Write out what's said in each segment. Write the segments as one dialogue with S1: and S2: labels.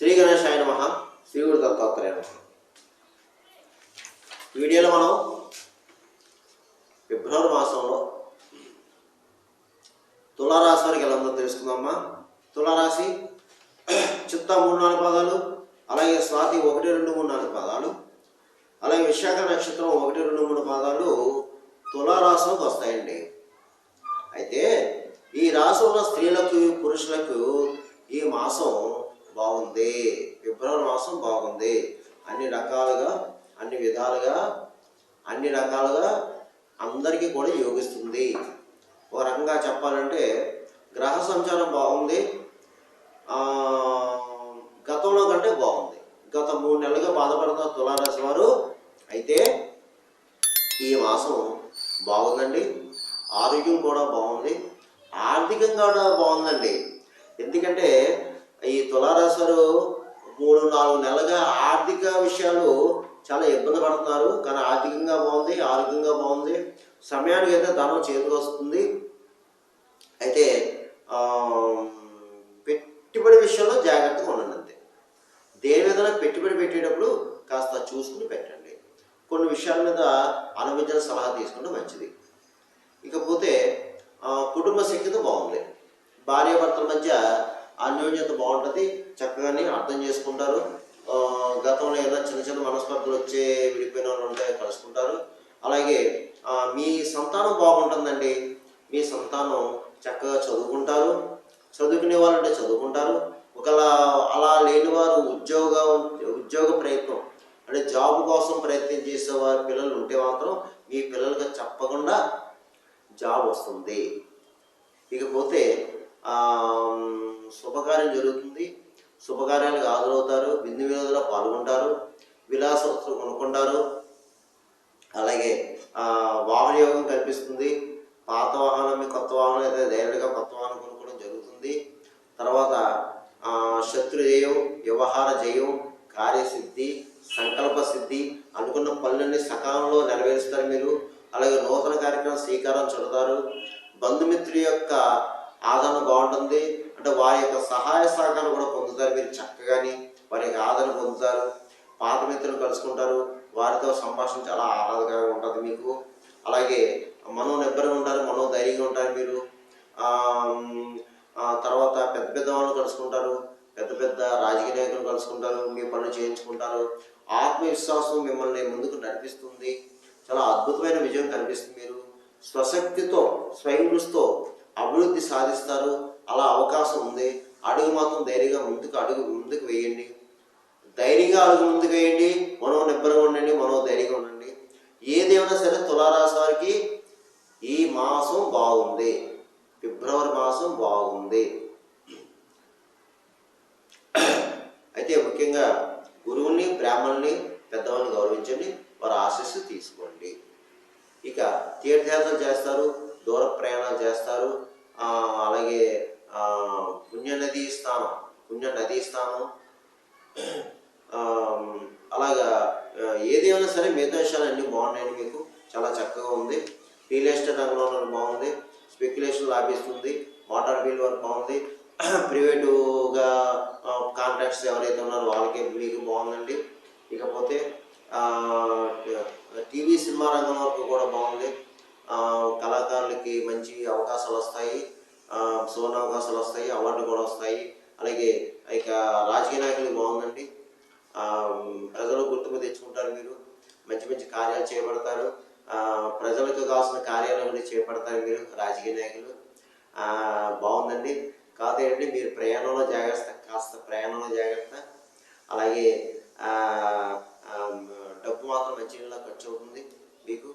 S1: శ్రీ గణేశాయ నమ శ్రీ గురు దత్తాత్రేయ నమః. వీడియోలో మనం ఫిబ్రవరి మాసంలో తులారాశి వారికి ఎలా ఉందో తెలుసుకుందామా తులారాశి చిత్త మూడు నాలుగు పాదాలు అలాగే స్వాతి ఒకటి రెండు మూడు నాలుగు పాదాలు అలాగే విశాఖ నక్షత్రం ఒకటి రెండు మూడు పాదాలు తులారాశిలోకి వస్తాయండి అయితే ఈ రాశి ఉన్న స్త్రీలకు పురుషులకు ఈ మాసం బాగుంది. ఫిబ్రవరి మాసం బాగుంది. అన్ని రకాలుగా అన్ని విధాలుగా అన్ని రకాలుగా అందరికీ కూడా యోగిస్తుంది. ఒక రకంగా చెప్పాలంటే గ్రహ సంచారం బాగుంది. గతంలో కంటే బాగుంది. గత మూడు నెలలుగా బాధపడుతున్న తులారాశి వారు అయితే ఈ మాసం బాగుందండి. ఆరోగ్యం కూడా బాగుంది. ఆర్థికంగా కూడా బాగుందండి. ఎందుకంటే ఈ తులారాశి వారు మూడు నాలుగు నెలలుగా ఆర్థిక విషయాలు చాలా ఇబ్బంది పడుతున్నారు. కానీ ఆర్థికంగా బాగుంది ఆరోగ్యంగా బాగుంది. సమయానికి అయితే ధనం చేతికి వస్తుంది. అయితే పెట్టుబడి విషయంలో జాగ్రత్తగా ఉండండి అంతే. దేని మీద పెట్టుబడి పెట్టేటప్పుడు కాస్త చూసుకుని పెట్టండి. కొన్ని విషయాల మీద అనుభవించిన సలహా తీసుకుంటే మంచిది. ఇకపోతే కుటుంబ శక్తితో బాగుంది. భార్యాభర్తల మధ్య అన్యోన్యత బాగుంటుంది చక్కగానే అర్థం చేసుకుంటారు. గతంలో ఏదైనా చిన్న చిన్న మనస్పర్ధలు వచ్చే విడిపోయిన వాళ్ళు ఉంటే కలుసుకుంటారు. అలాగే మీ సంతానం బాగుంటుందండి. మీ సంతానం చక్కగా చదువుకుంటారు. చదువుకునే వాళ్ళంటే చదువుకుంటారు. ఒకవేళ అలా లేని వారు ఉద్యోగ ఉద్యోగ ప్రయత్నం అంటే జాబ్ కోసం ప్రయత్నం చేసే వారి పిల్లలు ఉంటే మాత్రం మీ పిల్లలకు చెప్పకుండా జాబ్ వస్తుంది. ఇకపోతే శుభకార్యం జరుగుతుంది. శుభకార్యాలకు హాజరవుతారు. బిందు వినోదంలో పాల్గొంటారు. విలాస వస్తువులు కొనుక్కుంటారు. అలాగే ఆ, వాహన యోగం కనిపిస్తుంది పాత వాహనం మీ కొత్త వాహనం అయితే ధైర్యంగా కొత్త వాహనం కొనుక్కోవడం జరుగుతుంది. తర్వాత శత్రు జయం వ్యవహార జయం కార్యసిద్ధి సంకల్ప సిద్ధి అనుకున్న పనులన్నీ సకాలంలో నెరవేరుస్తారు మీరు. అలాగే నూతన కార్యక్రమం శ్రీకారం చుడతారు. బంధుమిత్రుల యొక్క ఆదరణ బాగుంటుంది. అంటే వారి యొక్క సహాయ సహకారం కూడా పొందుతారు. మీరు చక్కగాని వారి యొక్క ఆదరణ పొందుతారు. పాత మిత్రులు కలుసుకుంటారు. వారితో సంభాషణ చాలా ఆహ్లాదకరంగా ఉంటుంది మీకు. అలాగే మనో నిబ్బరంగా ఉంటారు మనో ధైర్యంగా ఉంటారు మీరు తర్వాత పెద్ద పెద్ద వాళ్ళు కలుసుకుంటారు. పెద్ద పెద్ద రాజకీయ నాయకులు కలుసుకుంటారు. మీ పనులు చేయించుకుంటారు. ఆత్మవిశ్వాసం మిమ్మల్ని ముందుకు నడిపిస్తుంది. చాలా అద్భుతమైన విజయం కనిపిస్తుంది మీరు. స్వశక్తితో స్వయం కృషితో అభివృద్ధి సాధిస్తారు. అలా అవకాశం ఉంది. అడుగు మాత్రం ధైర్యంగా ముందుకు అడుగు ముందుకు వేయండి. ధైర్యంగా అడుగు ముందుకు వేయండి. మనో నిబ్బరంగా ఉండండి మనో ధైర్యంగా ఉండండి. ఏదేమైనా సరే తులారాశి వారికి ఈ మాసం బాగుంది. ఫిబ్రవరి మాసం బాగుంది. అయితే ముఖ్యంగా గురువుల్ని బ్రాహ్మణుని పెద్దవాళ్ళని గౌరవించండి. వారి ఆశీస్సు తీసుకోండి. ఇక తీర్థయాత్రలు చేస్తారు దూర ప్రయాణాలు చేస్తారు. అలాగే ఆ, పుణ్యనదీ స్థానం పుణ్య నదీ స్థానం అలాగా ఆ, ఏదేమైనా సరే మిగతా విషయాలు బాగున్నాయండి మీకు. చాలా చక్కగా ఉంది. రియల్ ఎస్టేట్ రంగంలో బాగుంది. స్పెక్యులేషన్ లాభిస్తుంది. వాటర్ బిల్ వర్క్ బాగుంది. ప్రైవేటుగా కాంట్రాక్ట్స్ ఎవరైతే ఉన్నారో వాళ్ళకే మీకు బాగుందండి. ఇకపోతే టీవీ సినిమా రంగం వరకు కూడా బాగుంది. కళాకారులకి మంచి అవకాశాలు వస్తాయి సువర్ణ అవకాశాలు వస్తాయి అవార్డులు కూడా వస్తాయి. అలాగే ఇక రాజకీయ నాయకులు బాగుందండి. ప్రజలు గుర్తింపు తెచ్చుకుంటారు మీరు. మంచి మంచి కార్యాలు చేపడతారు. ప్రజలకు కావాల్సిన కార్యాలను చేపడతారు మీరు రాజకీయ నాయకులు. బాగుందండి. కాదు ఏంటంటే మీరు ప్రయాణంలో జాగ్రత్త కాస్త ప్రయాణంలో జాగ్రత్త. అలాగే డబ్బు మాత్రం మంచిగా ఖర్చు అవుతుంది మీకు.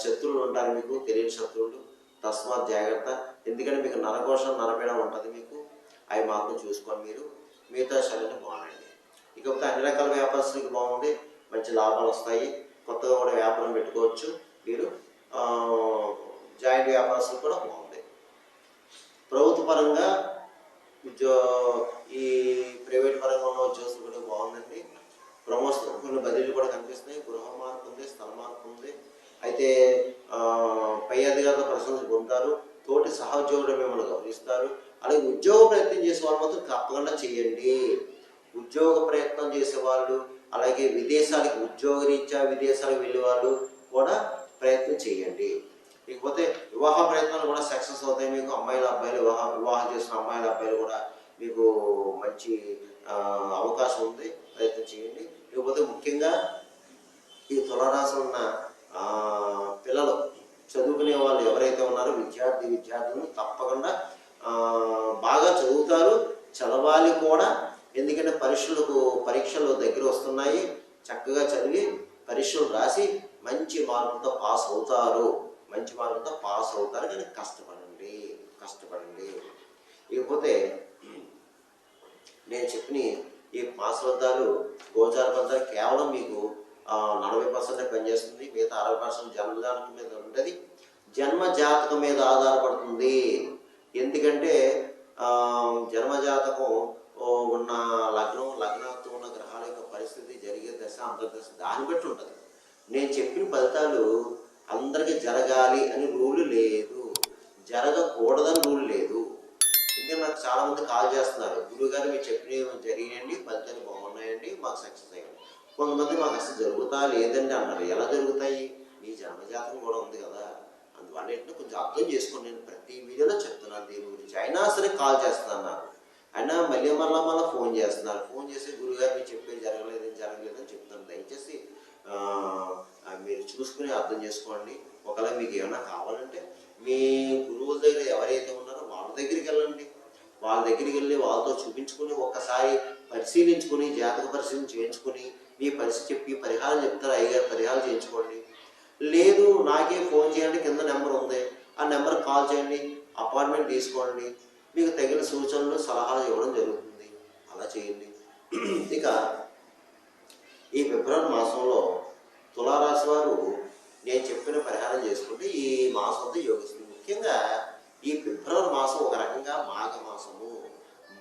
S1: శత్రువులు ఉంటారు మీకు తెలియని శత్రువులు. తస్మాత్ జాగ్రత్త. ఎందుకంటే మీకు నరకోశం నరపేయడం ఉంటుంది మీకు. అవి మాత్రం చూసుకొని మీరు మిగతా శరీరం బాగుండండి. ఇకపోతే అన్ని రకాల వ్యాపారస్తులకు బాగుంది మంచి లాభాలు వస్తాయి. కొత్తగా కూడా వ్యాపారం పెట్టుకోవచ్చు మీరు. జాయింట్ వ్యాపారస్తులు కూడా బాగుంది ప్రభుత్వ పరంగా ఉద్యో ఈ ప్రైవేట్ పరంగా ఉన్న ఉద్యోగస్తులు కూడా బాగుందండి ప్రమోషన్ కొన్ని బదిలీలు కూడా కనిపిస్తున్నాయి. గృహ మార్పు ఉంది స్థల మార్పు ఉంది. అయితే పై అధికారులు ప్రశంసలు పొందుతారు. తోటి సహోద్యోగులు మిమ్మల్ని గమనిస్తారు అలాగే ఉద్యోగ ప్రయత్నం చేసే వాళ్ళు మాత్రం తప్పకుండా చేయండి. ఉద్యోగ ప్రయత్నం చేసేవాళ్ళు అలాగే విదేశాలకు ఉద్యోగ రీత్యా విదేశాలకు వెళ్ళే వాళ్ళు కూడా ప్రయత్నం చేయండి. ఇకపోతే వివాహ ప్రయత్నాలు కూడా సక్సెస్ అవుతాయి. మీకు అమ్మాయిల అబ్బాయిలు వివాహ వివాహం చేసిన అమ్మాయిల అబ్బాయిలు కూడా మీకు మంచి అవకాశం ఉంది. ప్రయత్నం చేయండి. ఇకపోతే ముఖ్యంగా ఈ తులారాశి ఉన్న పిల్లలు చదువుకునే వాళ్ళు ఎవరైతే ఉన్నారో విద్యార్థి విద్యార్థులు తప్పకుండా బాగా చదువుతారు చదవాలి కూడా. ఎందుకంటే పరీక్షలకు పరీక్షలు దగ్గర వస్తున్నాయి. చక్కగా చదివి పరీక్షలు రాసి మంచి మార్కులతో పాస్ అవుతారు. మంచి మార్కులతో పాస్ అవుతారు. కానీ కష్టపడండి కష్టపడండి. ఇకపోతే నేను చెప్పిన ఈ పాస్ వద్దాలు గోచార వద్ద కేవలం మీకు నలభై పర్సెంట్ పనిచేస్తుంది మిగతా అరవై పర్సెంట్ జన్మజాతకం మీద ఉంటుంది. జన్మ జాతకం మీద ఆధారపడుతుంది. ఎందుకంటే జన్మజాతకం జన్మ జాతకం ఉన్న లగ్నం లగ్నంతో ఉన్న గ్రహాల యొక్క పరిస్థితి జరిగే దశ అంతర్దశ దాన్ని బట్టి ఉంటుంది. నేను చెప్పిన ఫలితాలు అందరికీ జరగాలి అని రూల్ లేదు. జరగకూడదని రూల్ లేదు. ఎందుకంటే నాకు చాలామంది కాల్ చేస్తున్నారు. గురువు గారు మీరు చెప్పినవి జరిగినాయండి? ఫలితాలు బాగున్నాయండి? మాకు సక్సెస్ అయ్యండి కొంతమంది మాకు అసలు జరుగుతా లేదండి అన్నారు. ఎలా జరుగుతాయి? మీ జన్మజాతకం కూడా ఉంది కదా. అందువల్ల ఏంటంటే కొంచెం అర్థం చేసుకోండి. నేను ప్రతి వీడియోలో చెప్తున్నాను దీని గురించి. అయినా సరే కాల్ చేస్తున్నాను నాకు. అయినా మళ్ళీ మళ్ళీ మళ్ళీ ఫోన్ చేస్తున్నారు ఫోన్ చేసి గురుగారు మీరు చెప్పేది జరగలేదని జరగలేదని చెప్తున్నాను. దయచేసి మీరు చూసుకుని అర్థం చేసుకోండి. ఒకవేళ మీకు ఏమైనా కావాలంటే మీ గురువుల దగ్గర ఎవరైతే ఉన్నారో వాళ్ళ దగ్గరికి వెళ్ళండి. వాళ్ళ దగ్గరికి వెళ్ళి వాళ్ళతో చూపించుకుని ఒక్కసారి పరిశీలించుకుని జాతక పరిశీలన చేయించుకుని మీ పరిస్థితి చెప్పి పరిహారం చెప్తారు? అయ్యగారు పరిహారం చేయించుకోండి. లేదు నాకే ఫోన్ చేయండి కింద నెంబర్ ఉంది. ఆ నెంబర్ కాల్ చేయండి అపాయింట్మెంట్ తీసుకోండి. మీకు తగిన సూచనలు సలహాలు ఇవ్వడం జరుగుతుంది. అలా చేయండి. ఇక ఈ ఫిబ్రవరి మాసంలో తులారాశి వారు నేను చెప్పిన పరిహారం చేసుకుంటే ఈ మాసం అంతా యోగిస్తుంది. ముఖ్యంగా ఈ ఫిబ్రవరి మాసం ఒక రకంగా మాఘ మాసము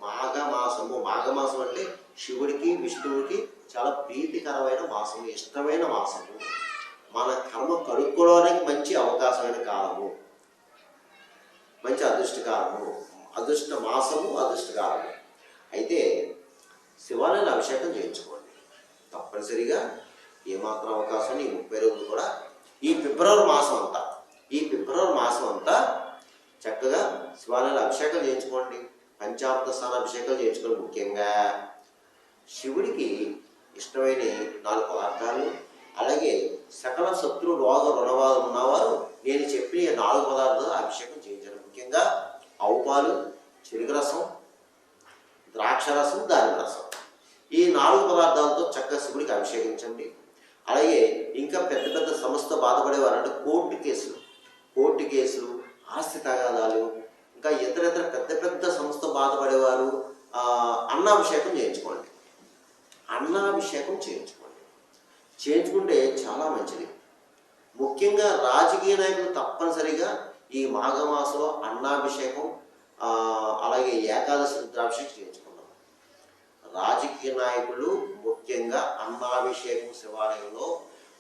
S1: మాఘ మాసము మాఘ మాసం అంటే శివుడికి విష్ణువుకి ప్రీతికరమైన మాసము ఇష్టమైన మాసము మన కర్మ కడుక్కోవడానికి మంచి అవకాశమైన కాలము. మంచి అదృష్టకాలము. అదృష్ట మాసము అదృష్టకాలము. అయితే శివాలయాన్ని అభిషేకం చేయించుకోండి. తప్పనిసరిగా ఏమాత్రం అవకాశం ఈ ముప్పై రోజులు కూడా ఈ ఫిబ్రవరి మాసం అంతా ఈ ఫిబ్రవరి మాసం అంతా చక్కగా శివాలయాలు అభిషేకం చేయించుకోండి. పంచామృత స్నాన అభిషేకాలు చేయించుకోండి ముఖ్యంగా. శివుడికి ఇష్టమైన నాలుగు పదార్థాలు అలాగే సకల శత్రు రోగ రుణవాదం ఉన్నవారు నేను చెప్పిన నాలుగు పదార్థాలు అభిషేకం చేయించాను ముఖ్యంగా ఆవుపాలు చెరుకు రసం ద్రాక్షరసం దానిమ్మ రసం. ఈ నాలుగు పదార్థాలతో చక్కగా శివుడికి అభిషేకించండి. అలాగే ఇంకా పెద్ద పెద్ద సంస్థ బాధపడేవారు అంటే కోర్టు కేసులు. కోర్టు కేసులు ఆస్తి తగాదాలు ఇంకా ఇతర ఇతర పెద్ద పెద్ద సంస్థ బాధపడేవారు అన్నాభిషేకం చేయించుకోండి. అన్నాభిషేకం చేయించుకోండి. చేయించుకుంటే చాలా మంచిది. ముఖ్యంగా రాజకీయ నాయకులు తప్పనిసరిగా ఈ మాఘమాసంలో అన్నాభిషేకం అలాగే ఏకాదశి రుద్రాభిషేకం చేయించుకున్నాం రాజకీయ నాయకులు ముఖ్యంగా అన్నాభిషేకం శివాలయంలో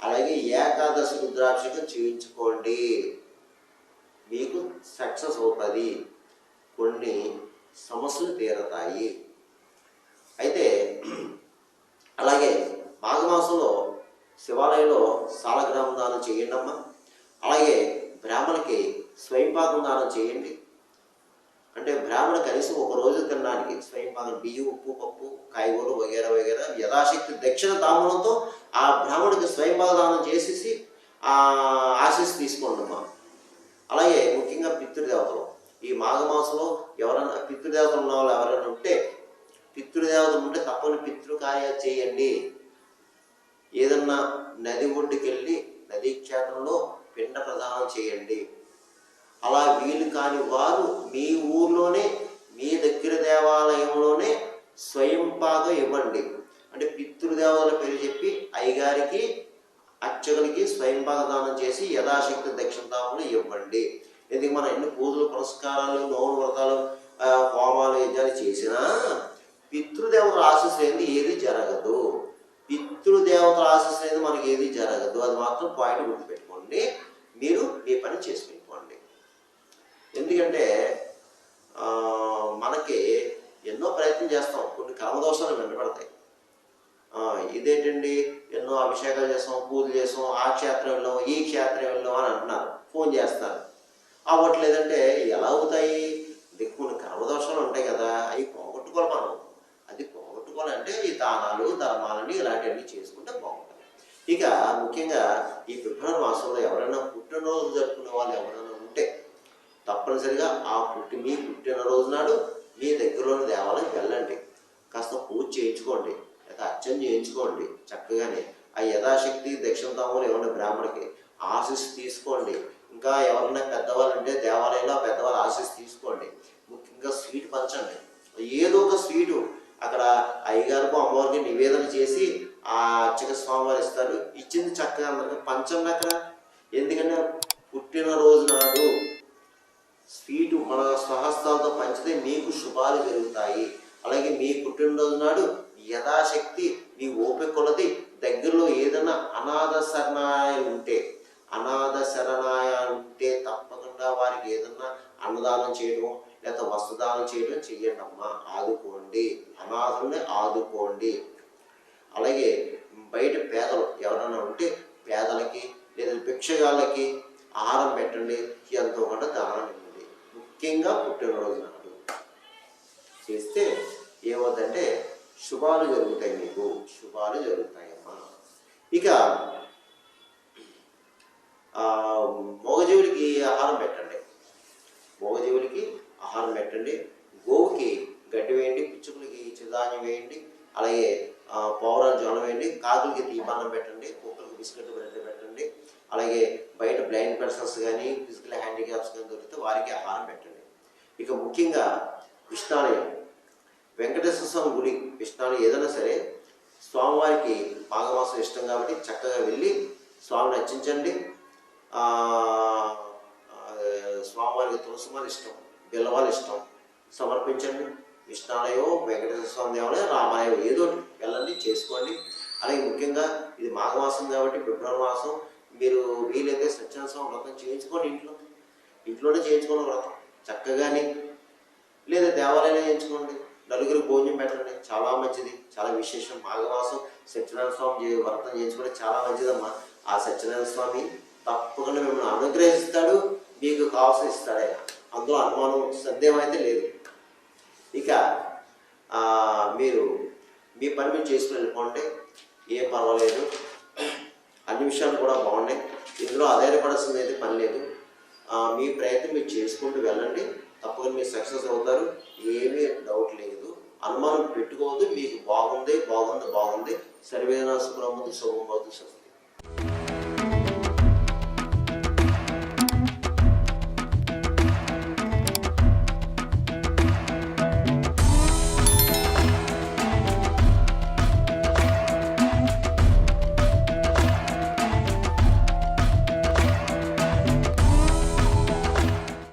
S1: అలాగే ఏకాదశి రుద్రాభిషేకం చేయించుకోండి. మీకు సక్సెస్ అవుతుంది. కొన్ని సమస్యలు తీరతాయి. అయితే అలాగే మాఘమాసంలో శివాలయంలో సాలగ్రామ దానం చేయండి అమ్మా అలాగే బ్రాహ్మణకి స్వయంపాకం దానం చేయండి. అంటే బ్రాహ్మణ కనీసం ఒక రోజు తినడానికి స్వయంపాకం బియ్యం ఉప్పు పప్పు కాయగూరలు వగేరా వగేరా యథాశక్తి దక్షిణ తాంబూలంతో ఆ బ్రాహ్మణుడికి స్వయంపాక దానం చేసేసి ఆ ఆశీస్ తీసుకోండి అమ్మా అలాగే ముఖ్యంగా పితృదేవతలు. ఈ మాఘమాసంలో ఎవరైనా పితృదేవతలు ఉన్న వాళ్ళు ఎవరైనా ఉంటే పితృదేవత ఉంటే తప్పని పితృకార్య చేయండి. ఏదన్నా నది ఒడ్డుకెళ్ళి నదీ క్షేత్రంలో పిండ ప్రదానం చేయండి. అలా వీలు కాని వారు మీ ఊర్లోనే మీ దగ్గర దేవాలయంలోనే స్వయంపాకం ఇవ్వండి. అంటే పితృదేవతల పేరు చెప్పి అయ్యగారికి అర్చకులకి స్వయంపాక దానం చేసి యథాశక్తి దక్షిణతాములు ఇవ్వండి. ఎందుకు మనం ఎన్ని పూజలు పురస్కారాలు నోరు వ్రతాలు హోమాలు యజ్ఞాలు చేసినా పితృదేవతల ఆశీస్సు ఏది జరగదు. పితృదేవతల ఆశీస్సు అనేది మనకి ఏది జరగదు. అది మాత్రం పాయింట్ గుర్తుపెట్టుకోండి. మీరు మీ పని చేసి పెట్టుకోండి ఎందుకంటే మనకి ఎన్నో ప్రయత్నం చేస్తాం. కొన్ని కర్మదోషాలు వెంటబడతాయి. ఇదేంటండి? ఎన్నో అభిషేకాలు చేసాం పూజలు చేస్తాం ఆ క్షేత్రం వెళ్ళాం ఈ క్షేత్రం వెళ్ళాం అని అంటున్నారు. ఫోన్ చేస్తారు. అవ్వట్లేదంటే ఎలా అవుతాయి? కొన్ని కర్మదోషాలు ఉంటాయి కదా. అవి పోగొట్టుకోవాలి మనం. అది పోగొట్టుకోవాలంటే ఈ దానాలు ధర్మాలని ఇలాంటివన్నీ చేసుకుంటే బాగుంటుంది. ఇక ముఖ్యంగా ఈ ఫిబ్రవరి మాసంలో ఎవరైనా పుట్టినరోజు జరుపుకునే వాళ్ళు ఎవరైనా ఉంటే తప్పనిసరిగా ఆ పుట్టి మీ పుట్టినరోజు నాడు మీ దగ్గరలోని దేవాలయం వెళ్ళండి. కాస్త పూజ చేయించుకోండి లేదా అర్చన చేయించుకోండి చక్కగానే. ఆ యథాశక్తి దక్షిణతాములు ఏమన్నా బ్రాహ్మణికి తీసుకోండి. ఇంకా ఎవరైనా పెద్దవాళ్ళు ఉంటే దేవాలయంలో పెద్దవాళ్ళు పెద్దవాళ్ళ ఆశీస్ తీసుకోండి. ముఖ్యంగా స్వీట్ పంచండి. ఏదో ఒక స్వీటు అక్కడ అయ్యగారికి అమ్మవారికి నివేదన చేసి ఆ అర్చక స్వామివారు ఇస్తారు. ఇచ్చింది చక్కగా అందరికి పంచండి అక్కడ ఎందుకంటే పుట్టినరోజు నాడు స్వీటు మన స్వహస్తాలతో పంచితే మీకు శుభాలు జరుగుతాయి. అలాగే మీ పుట్టినరోజు నాడు యథాశక్తి మీ ఓపిక కొలది దగ్గరలో ఏదైనా అనాథ శరణాయాలు ఉంటే అనాథ శరణాయ ఉంటే తప్పకుండా వారికి ఏదన్నా అన్నదానం చేయడం లేదా వస్త్రదానం చేయడం చెయ్యండి అమ్మా ఆదుకోండి. అనాథుల్ని ఆదుకోండి. అలాగే బయట పేదలు ఎవరైనా ఉంటే పేదలకి లేదా భిక్షగాళ్ళకి ఆహారం పెట్టండి ఎంతో కొంత దానం ఇవ్వండి. ముఖ్యంగా పుట్టినరోజు నాడు. చేస్తే ఏమవుతుందంటే శుభాలు జరుగుతాయి మీకు. శుభాలు జరుగుతాయమ్మా. ఇక ఆ, మూగజీవులకి ఆహారం పెట్టండి మూగజీవులకి ఆహారం పెట్టండి గోవుకి గడ్డి వేయండి ధాన్యం వేయండి అలాగే ఆ, పౌరాలు జోనం వేయండి కాకులకి తీపాన్నం పెట్టండి కుక్కలకి బిస్కెట్ బ్రెడ్ పెట్టండి అలాగే బయట బ్లైండ్ పర్సన్స్ కానీ ఫిజికల్ హ్యాండిక్యాప్స్ కానీ దొరికితే వారికి ఆహారం పెట్టండి. ఇక ముఖ్యంగా కృష్ణాలయం. వెంకటేశ్వర స్వామి గుడి కృష్ణాలయం ఏదైనా సరే స్వామివారికి మాఘమాసం ఇష్టం కాబట్టి చక్కగా వెళ్ళి స్వామిని అర్చించండి. స్వామివారికి తులసిమాల ఇష్టం బిల్లవాలు ఇష్టం సమర్పించండి. కృష్ణాలయం వెంకటేశ్వర స్వామి దేవాలయం రామాలయం ఏదో వెళ్ళండి చేసుకోండి. అలాగే ముఖ్యంగా ఇది మాఘమాసం కాబట్టి ఫిబ్రవరి మాసం మీరు వీలైతే సత్యనారాయణ స్వామి వ్రతం చేయించుకోండి ఇంట్లో. ఇంట్లోనే చేయించుకోండి వ్రతం. చక్కగానే లేదా దేవాలయంలో చేయించుకోండి. నలుగురు భోజనం పెట్టండి. చాలా మంచిది. చాలా విశేషం. మాఘమాసం సత్యనారాయణ స్వామి వ్రతం చేయించుకుంటే చాలా మంచిదమ్మా. ఆ సత్యనారాయణ స్వామి తప్పకుండా మిమ్మల్ని అనుగ్రహిస్తాడు. మీకు కావాల్సిన ఇస్తాడు. ఆయన అందులో అనుమానం సందేహం అయితే లేదు. ఇక మీరు మీ పని మీరు చేసుకుని వెళ్ళిపోండి. ఏం పర్వాలేదు. అన్ని విషయాలు కూడా బాగున్నాయి. ఇందులో ఆధారపడాల్సింది అయితే పని లేదు. మీ ప్రయత్నం మీరు చేసుకుంటూ వెళ్ళండి. తప్పకుండా మీరు సక్సెస్ అవుతారు. ఏమీ డౌట్ లేదు. అనుమానం పెట్టుకోవద్దు. మీకు బాగుంది బాగుంది బాగుంది. సర్వేనా శుభ్రమవుతుంది శుభమవుతుంది శుభం.